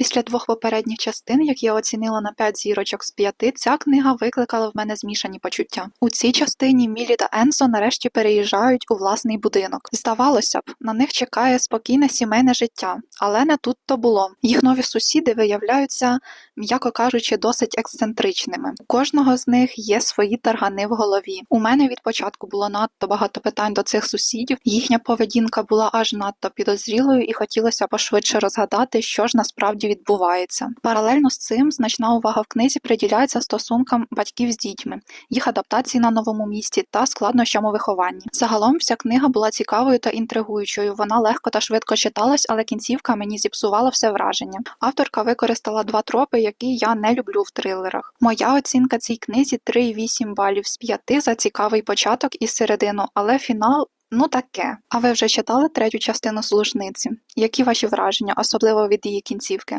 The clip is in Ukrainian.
Після двох попередніх частин, які я оцінила на 5 зірочок з 5, ця книга викликала в мене змішані почуття. У цій частині Мілі та Енсо нарешті переїжджають у власний будинок. Здавалося б, на них чекає спокійне сімейне життя, але не тут то було. Їх нові сусіди виявляються, м'яко кажучи, досить ексцентричними. У кожного з них є свої таргани в голові. У мене від початку було надто багато питань до цих сусідів. Їхня поведінка була аж надто підозрілою, і хотілося пошвидше розгадати, що ж насправді відбувається. Паралельно з цим значна увага в книзі приділяється стосункам батьків з дітьми, їх адаптації на новому місці та складнощам у вихованні. Загалом вся книга була цікавою та інтригуючою. Вона легко та швидко читалась, але кінцівка мені зіпсувала все враження. Авторка використала два тропи, які я не люблю в трилерах. Моя оцінка цій книзі 3,8 балів з 5 за цікавий початок і середину, але фінал. Ну таке. А ви вже читали третю частину служниці? Які ваші враження, особливо від її кінцівки?